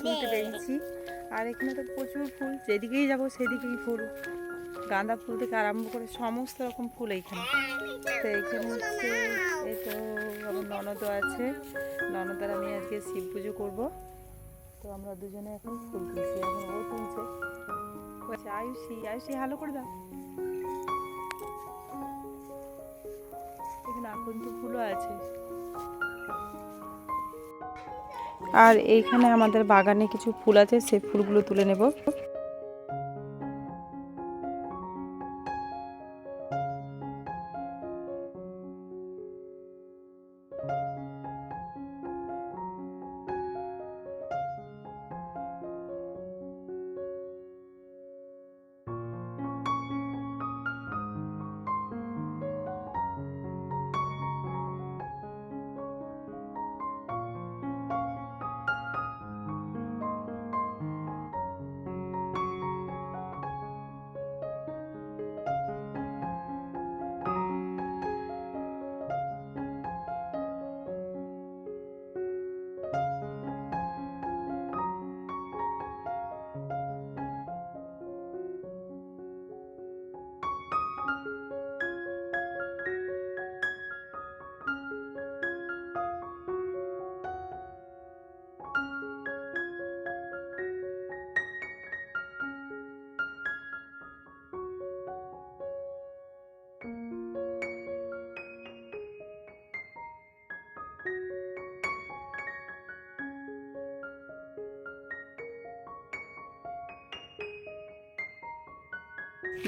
তুলতে পেরেছি। আর এখানে তো প্রচুর ফুল যেদিকেই যাব সেদিকেই ফুল। গাঁদা ফুল থেকে আরম্ভ করে সমস্ত রকম ফুল এইখানে তো এইখানে হচ্ছে এই তো আমার ননদও আছে। ননদার আমি আজকে শিব পুজো করব। তো আমরা দুজনে এখন ফুল তুলছি এখন ও তুলছে। আয়ুষী আয়ুষী ভালো করে দাও। এখানে আকন্ত ফুলও আছে। আর এইখানে আমাদের বাগানে কিছু ফুল আছে সেই ফুলগুলো তুলে নেব।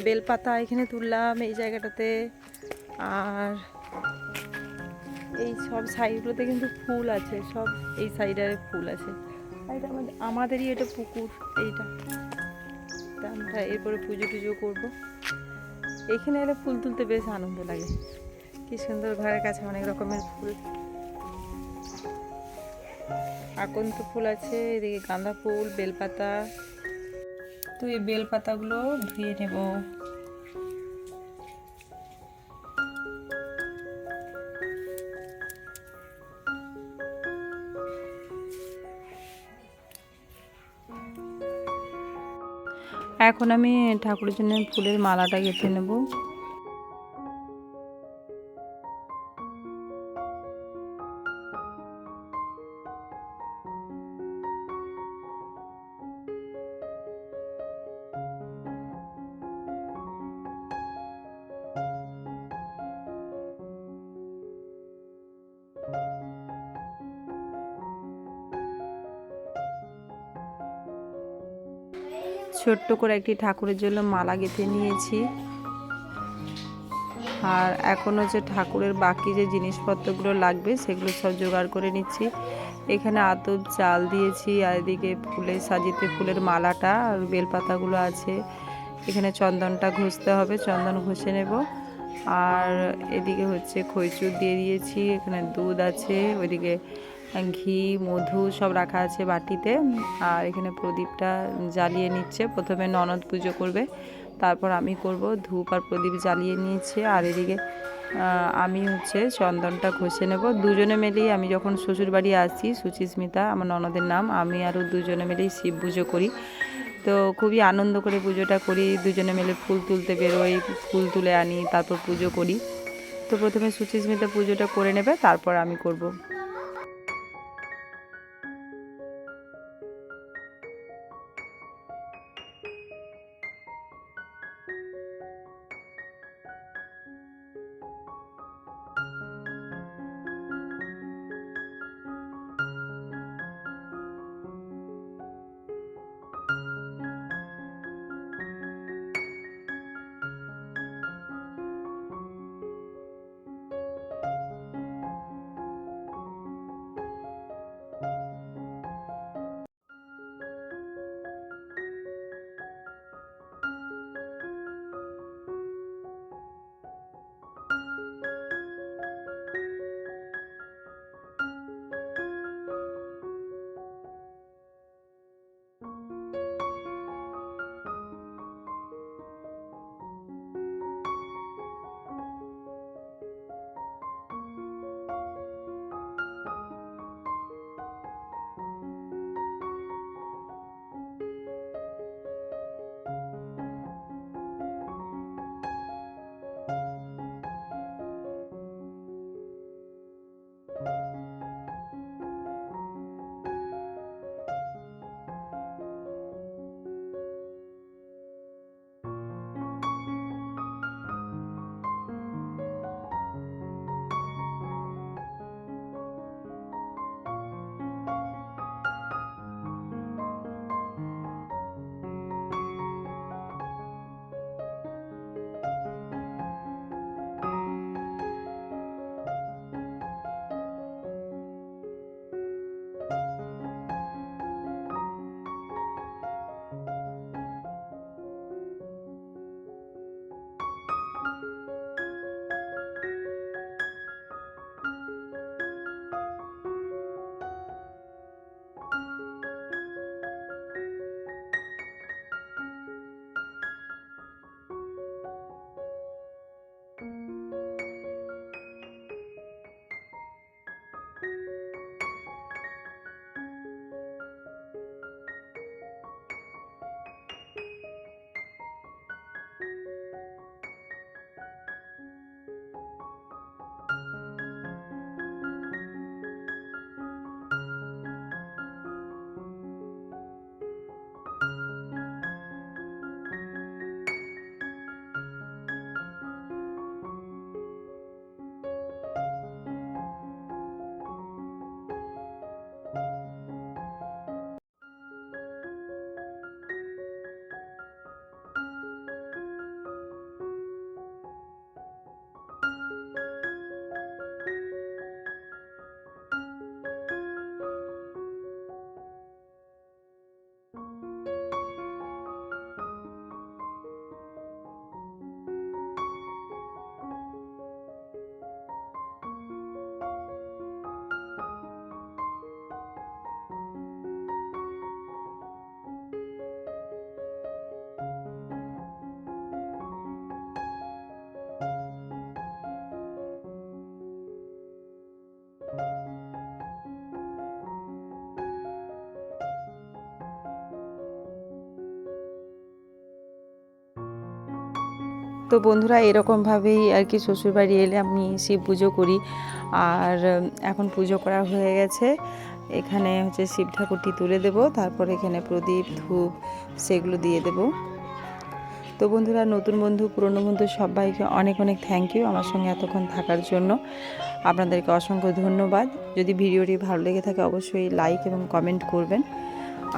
বেলপাতা এখানে তুললাম এই জায়গাটাতে। আর এই সব সাইডগুলোতে কিন্তু ফুল আছে, সব এই সাইডে ফুল আছে। আমাদেরই এটা পুকুর, এইটা। আমরা এরপরে পুজো টুজো করব। এখানে এলে ফুল তুলতে বেশ আনন্দ লাগে। কি সুন্দর ঘরের কাছে অনেক রকমের ফুল। আকন্ত ফুল আছে, এদিকে গাঁদা ফুল, বেলপাতা। তো এই বেল পাতাগুলো ধুয়ে নেব। এখন আমি ঠাকুরের জন্য ফুলের মালাটা গেঁথে নেব। ছোট্ট করে একটি ঠাকুরের জন্য মালা গেঁথে নিয়েছি। আর এখন হচ্ছে ঠাকুরের বাকি যে জিনিসপত্রগুলো লাগবে, সেগুলো সব জোগাড় করে নিচ্ছি। এখানে আতপ চাল দিয়েছি, আর এদিকে ফুলে সাজিতে ফুলের মালাটা আর বেলপাতাগুলো আছে। এখানে চন্দনটা ঘষতে হবে, চন্দন ঘষে নেব। আর এদিকে হচ্ছে খইচুর দিয়ে দিয়েছি, এখানে দুধ আছে, ওইদিকে ঘি, মধু সব রাখা আছে বাটিতে। আর এখানে প্রদীপটা জ্বালিয়ে নিচ্ছে। প্রথমে ননদ পুজো করবে, তারপর আমি করব ধূপ আর প্রদীপ জ্বালিয়ে নিয়েছে আর এদিকে আমি হচ্ছে চন্দনটা ঘষে নেব। দুজনে মিলেই আমি যখন শ্বশুর বাড়ি আসি সুচিস্মিতা, আমার ননদের নাম, আমি আরও দুজনে মিলেই শিব পুজো করি। তো খুবই আনন্দ করে পুজোটা করি। দুজনে মিলে ফুল তুলতে বেরোই, ফুল তুলে আনি, তারপর পুজো করি। তো প্রথমে সুচিস্মিতা পুজোটা করে নেবে, তারপর আমি করব। তো বন্ধুরা এরকমভাবেই আর কি শ্বশুরবাড়ি এলে আমি শিব পুজো করি। আর এখন পুজো করা হয়ে গেছে। এখানে হচ্ছে শিব ঠাকুরটি তুলে দেব, তারপর এখানে প্রদীপ, ধূপ সেগুলো দিয়ে দেব। তো বন্ধুরা, নতুন বন্ধু, পুরনো বন্ধু, সবাইকে অনেক অনেক থ্যাংক ইউ আমার সঙ্গে এতক্ষণ থাকার জন্য। আপনাদেরকে অসংখ্য ধন্যবাদ। যদি ভিডিওটি ভালো লেগে থাকে, অবশ্যই লাইক এবং কমেন্ট করবেন।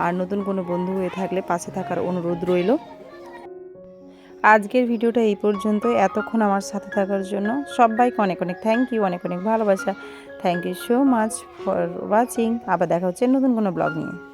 আর নতুন কোনো বন্ধু হয়ে থাকলে পাশে থাকার অনুরোধ রইল। আজকের ভিডিওটা এই পর্যন্ত এতক্ষণ আমার সাথে থাকার জন্য সবাইকে অনেক অনেক থ্যাংক ইউ অনেক অনেক ভালোবাসা। Thank you so much for watching আবার দেখা হচ্ছে নতুন কোনো ব্লগ নিয়ে।